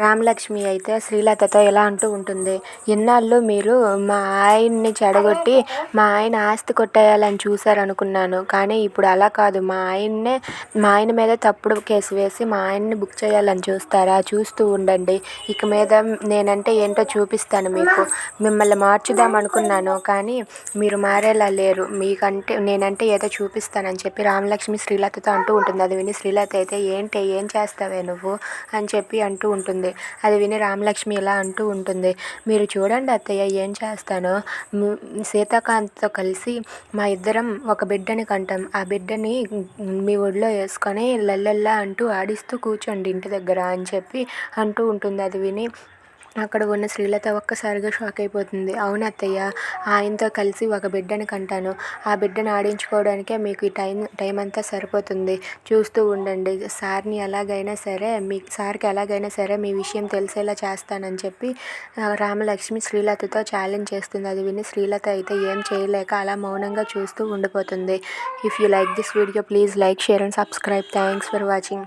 రామలక్ష్మి అయితే శ్రీలతతో ఇలా అంటూ ఉంటుంది ఇన్నాళ్ళు మీరు మా ఆయన్ని చెడగొట్టి మా ఆయన ఆస్తి కొట్టేయాలని చూశారనుకున్నాను కానీ ఇప్పుడు అలా కాదు. మా ఆయన్నే మా ఆయన మీద తప్పుడు కేసు వేసి మా ఆయన్ని బుక్ చేయాలని చూస్తారా? చూస్తూ ఉండండి. ఇక మీద నేనంటే ఏంటో చూపిస్తాను మీకు. మిమ్మల్ని మార్చుదాం అనుకున్నాను కానీ మీరు మారేలా లేరు. మీకంటే నేనంటే ఏదో చూపిస్తానని చెప్పి రామలక్ష్మి శ్రీలతతో అంటూ ఉంటుంది. అది విని శ్రీలత అయితే ఏంటి ఏం చేస్తావే నువ్వు? అని చెప్పి అంటూ ఉంటుంది. అది విని రామలక్ష్మి ఇలా అంటూ ఉంటుంది. మీరు చూడండి అత్తయ్య ఏం చేస్తానో. సీతాకాంత్తో కలిసి మా ఇద్దరం ఒక బిడ్డని కంటాం. ఆ బిడ్డని మీ ఒడిలో వేసుకొని లల్లల్లా అంటూ ఆడిస్తూ కూర్చోండి ఇంటి దగ్గర అని చెప్పి అంటూ ఉంటుంది. అది విని అక్కడ ఉన్న శ్రీలత ఒక్కసారిగా షాక్ అయిపోతుంది. అవును అత్తయ్య ఆయనతో కలిసి ఒక బిడ్డని కంటాను. ఆ బిడ్డను ఆడించుకోవడానికే మీకు ఈ టైం టైం అంతా సరిపోతుంది. చూస్తూ ఉండండి. సార్ని ఎలాగైనా సరే మీ సార్కి ఎలాగైనా సరే మీ విషయం తెలిసేలా చేస్తానని చెప్పి రామలక్ష్మి శ్రీలతతో ఛాలెంజ్ చేస్తుంది. అది విని శ్రీలత అయితే ఏం చేయలేక అలా మౌనంగా చూస్తూ ఉండిపోతుంది. If you like this video please like share and subscribe thanks for watching